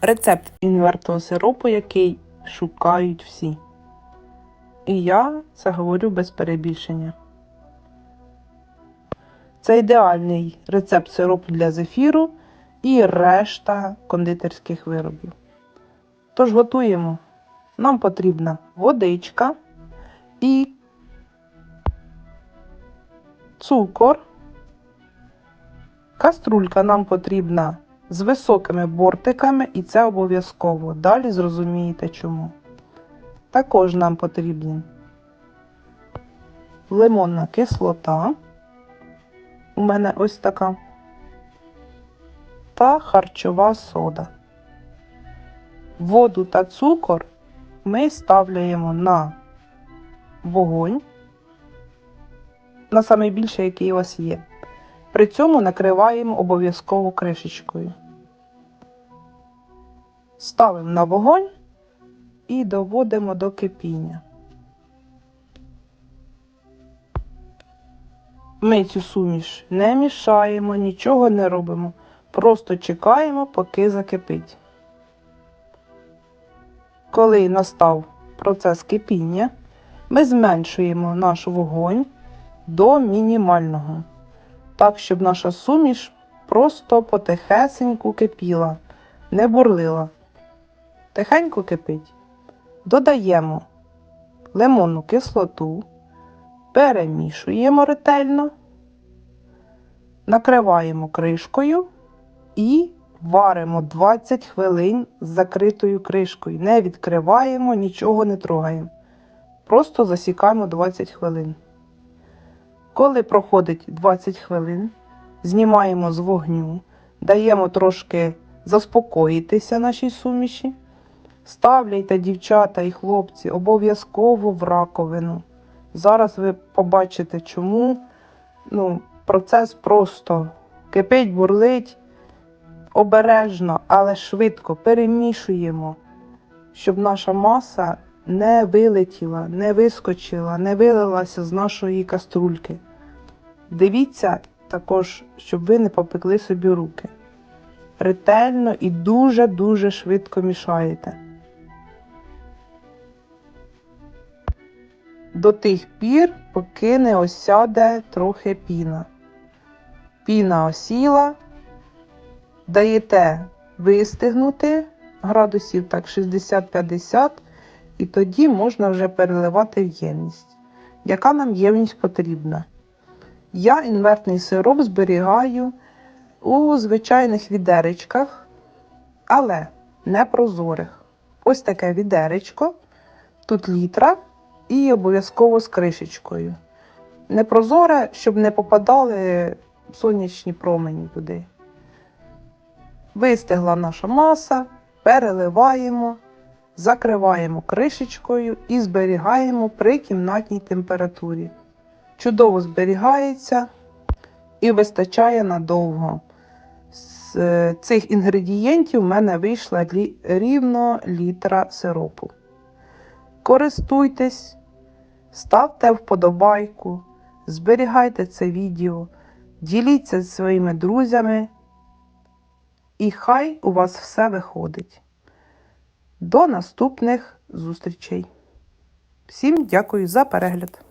Рецепт інвертного сиропу, який шукають всі. І я це говорю без перебільшення. Це ідеальний рецепт сиропу для зефіру і решта кондитерських виробів. Тож готуємо. Нам потрібна водичка і цукор. Каструлька нам потрібна з високими бортиками, і це обов'язково. Далі зрозумієте чому. Також нам потрібна лимонна кислота. У мене ось така. Та харчова сода. Воду та цукор ми ставляємо на вогонь, на найбільше, який у вас є. При цьому накриваємо обов'язково кришечкою. Ставимо на вогонь і доводимо до кипіння. Ми цю суміш не мішаємо, нічого не робимо. Просто чекаємо, поки закипить. Коли настав процес кипіння, ми зменшуємо наш вогонь до мінімального так, щоб наша суміш просто потихесеньку кипіла, не бурлила. Тихенько кипить. Додаємо лимонну кислоту, перемішуємо ретельно, накриваємо кришкою і варимо 20 хвилин з закритою кришкою. Не відкриваємо, нічого не трогаємо. Просто засікаємо 20 хвилин. Коли проходить 20 хвилин, знімаємо з вогню, даємо трошки заспокоїтися нашій суміші. Ставляйте, дівчата і хлопці, обов'язково в раковину. Зараз ви побачите, чому ну, процес просто кипить, бурлить обережно, але швидко перемішуємо, щоб наша маса не вилетіла, не вискочила, не вилилася з нашої каструльки. Дивіться також, щоб ви не попекли собі руки. Ретельно і дуже-дуже швидко мішаєте. До тих пір, поки не осяде трохи піна. Піна осіла, даєте вистигнути градусів так 60-50, і тоді можна вже переливати в ємність. Яка нам ємність потрібна? Я інвертний сироп зберігаю у звичайних відеречках, але не прозорих. Ось таке відеречко, тут літра і обов'язково з кришечкою. Не прозоре, щоб не попадали сонячні промені туди. Вистигла наша маса, переливаємо, закриваємо кришечкою і зберігаємо при кімнатній температурі чудово зберігається і вистачає надовго. З е, цих інгредієнтів в мене вийшла рівно літра сиропу. Користуйтесь, ставте вподобайку, зберігайте це відео, діліться зі своїми друзями, і хай у вас все виходить. До наступних зустрічей. Всім дякую за перегляд!